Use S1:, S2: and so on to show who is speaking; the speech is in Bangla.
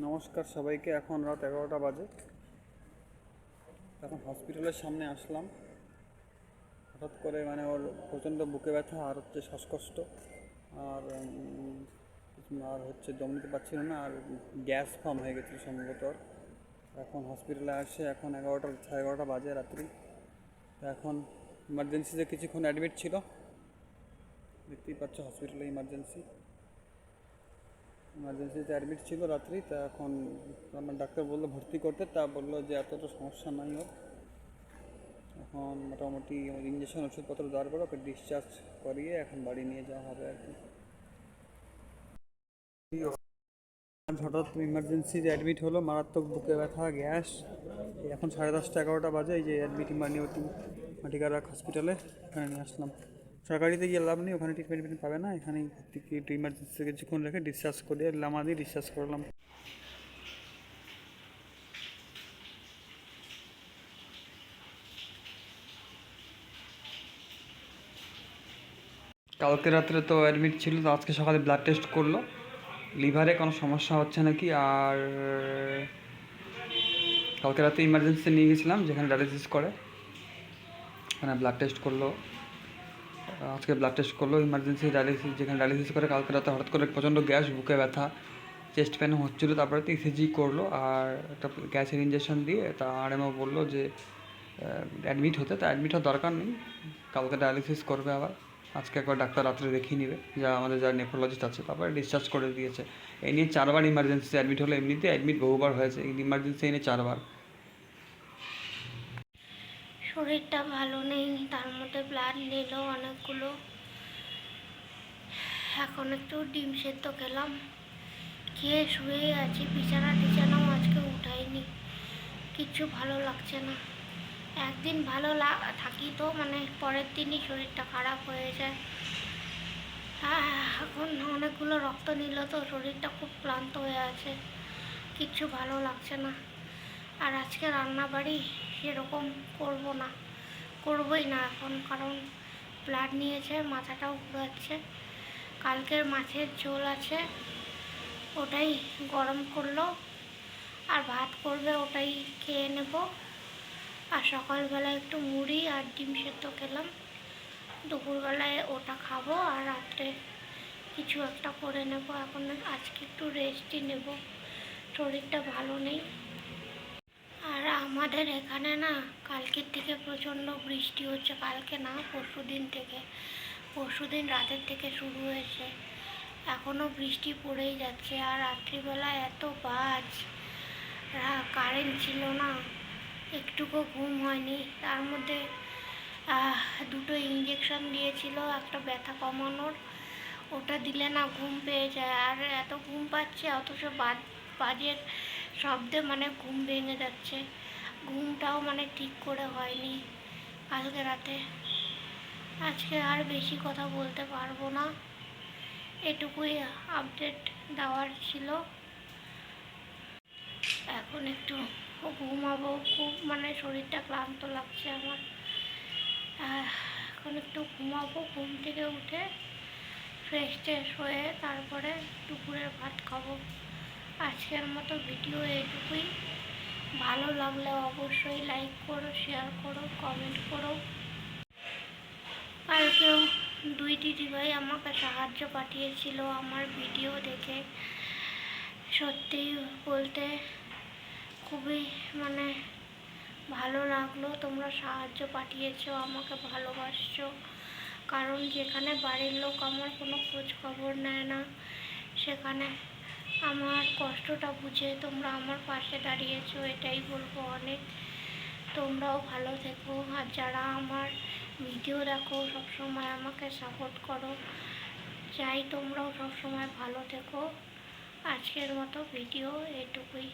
S1: নমস্কার সবাইকে, এখন রাত এগারোটা বাজে। এখন হসপিটালের সামনে আসলাম। হঠাৎ করে মানে ওর প্রচণ্ড বুকে ব্যথা আর হচ্ছে শ্বাসকষ্ট। আর আর হচ্ছে দম নিতে পারছিল না, আর গ্যাস ফর্ম হয়ে গেছিল সম্ভবত। এখন হসপিটালে আসে, এখন এগারোটা, সাড়ে এগারোটা বাজে রাত্রি। এখন ইমার্জেন্সিতে কিছুক্ষণ অ্যাডমিট ছিল। দেখতেই পাচ্ছ হসপিটালে ইমার্জেন্সি ইমার্জেন্সিতে অ্যাডমিট ছিল রাত্রি, তা এখন আমার ডাক্তার বলল ভর্তি করতে, তা বলল যে এতটা সমস্যা নাই ওর। এখন মোটামুটি ইঞ্জেকশন ওষুধপত্র দেওয়ার পর ওকে ডিসচার্জ করিয়ে এখন বাড়ি নিয়ে যাওয়া হবে আর কি। হঠাৎ ইমার্জেন্সিতে অ্যাডমিট হলো, মারাত্মক বুকে ব্যথা, গ্যাস। এখন সাড়ে দশটা এগারোটা বাজে, এই যে অ্যাডমিট মানিওটি মাটিকারাক হসপিটালে এখানে নিয়ে আসলাম। সরকারিতে গিয়ে লাভ নেই, ওখানে ট্রিটমেন্ট পাবে না এখানে একটু ইমার্জেন্সি কিছুক্ষণ রেখে ডিসচার্জ করে লামা দিয়ে ডিসচার্জ করলাম। কালকে রাত্রে তো অ্যাডমিট ছিল, তো আজকে সকালে ব্লাড টেস্ট করল। লিভারে কোনো সমস্যা হচ্ছে নাকি? আর কালকে রাতে ইমার্জেন্সিতে নিয়ে গেছিলাম, যেখানে ডায়ালিসিস করে। ওখানে ব্লাড টেস্ট করল। আজকে ব্লাড টেস্ট করল ইমার্জেন্সি ডায়ালিসিস যেখানে ডায়ালিসিস করে, কালকে রাতে হঠাৎ করে প্রচণ্ড গ্যাস, বুকে ব্যথা চেস্ট পেন হচ্ছিল, তারপরে তো ইসিজি করল আর একটা গ্যাসের ইঞ্জেকশন দিয়ে তা আরএমও বলল যে অ্যাডমিট হতে। তা অ্যাডমিট হওয়ার দরকার নেই, কালকে ডায়ালিসিস করবে আবার। আজকে একবার ডাক্তার রাত্রে দেখিয়ে নেবে, যা আমাদের যারা নেফ্রোলজিস্ট আছে, তারপরে ডিসচার্জ করে দিয়েছে। এই নিয়ে চারবার ইমার্জেন্সি অ্যাডমিট হলো এমনিতে অ্যাডমিট বহুবার হয়েছে ইমার্জেন্সি এনে চারবার।
S2: শরীরটা ভালো নেই, তার মধ্যে ব্লাড নিল অনেকগুলো। এখন একটু ডিম সেদ্ধ খেলাম। খেয়ে শুয়ে আছি বিছানা টিছানাও আজকে উঠাইনি। কিচ্ছু ভালো লাগছে না। একদিন ভালো থাকি তো মানে পরের দিনই শরীরটা খারাপ হয়ে যায়। এখন অনেকগুলো রক্ত নিল তো, শরীরটা খুব ক্লান্ত হয়ে আছে। কিচ্ছু ভালো লাগছে না। আর আজকে রান্নাবাড়ি সেরকম করব না, করবই না এখন কারণ ব্লাড নিয়েছে, মাথাটাও ঘুরাচ্ছে, কালকের মাছের ঝোল আছে, ওটাই গরম করল, আর ভাত করবে ওটাই খেয়ে নেব, আর সকালবেলা একটু মুড়ি আর ডিম সেদ্ধ খেলাম, দুপুরবেলায় ওটা খাব আর রাত্রে কিছু একটা করে নেব, এখন আজকে একটু রেস্টই নেব, শরীরটা ভালো নেই। আর আমাদের এখানে না, কালকের থেকে প্রচণ্ড বৃষ্টি হচ্ছে, কালকে না, পরশু দিন থেকে। পরশু দিন রাতের থেকে শুরু হয়েছে। এখনও বৃষ্টি পড়েই যাচ্ছে, আর রাত্রিবেলা এত বাজ। কারেন্ট ছিল না, একটুকু ঘুম হয়নি। তার মধ্যে দুটো ইঞ্জেকশন দিয়েছিল, একটা ব্যথা কমানোর। ওটা দিলে না ঘুম পেয়ে যায়, আর এত ঘুম পাচ্ছে, অথচ বাজের শব্দে মানে ঘুম ভেঙে যাচ্ছে। ঘুমটাও মানে ঠিক করে হয়নি কালকে রাতে। আজকে আর বেশি কথা বলতে পারব না। এটুকুই আপডেট দেওয়ার ছিল। এখন একটু ঘুমাবো, খুব মানে শরীরটা ক্লান্ত লাগছে আমার। এখন একটু ঘুমাবো, ঘুম থেকে উঠে ফ্রেশ ট্রেশ হয়ে তারপরে দুপুরের ভাত খাব। আজকের মতো ভিডিও এইটুকুই। ভালো লাগলে অবশ্যই লাইক করো শেয়ার করো কমেন্ট করো। কালকেও দুই দিদিভাই আমাকে সাহায্য পাঠিয়েছিল আমার ভিডিও দেখে। সত্যি বলতে খুবই মানে ভালো লাগল, তোমরা সাহায্য পাঠিয়েছো, আমাকে ভালোবাসছো। কারণ যেখানে বাড়ির লোক আমার কোনো খোঁজ খবর নেয় না, সেখানে আমার কষ্টটা বুঝে তোমরা আমার পাশে দাঁড়িয়েছো, এটাই বলব অনেক। তোমরাও ভালো থেকো। আর যারা আমার ভিডিও দেখো, সবসময় আমাকে সাপোর্ট করো। চাই তোমরাও সবসময় ভালো থেকো। আজকের মতো ভিডিও এটুকুই।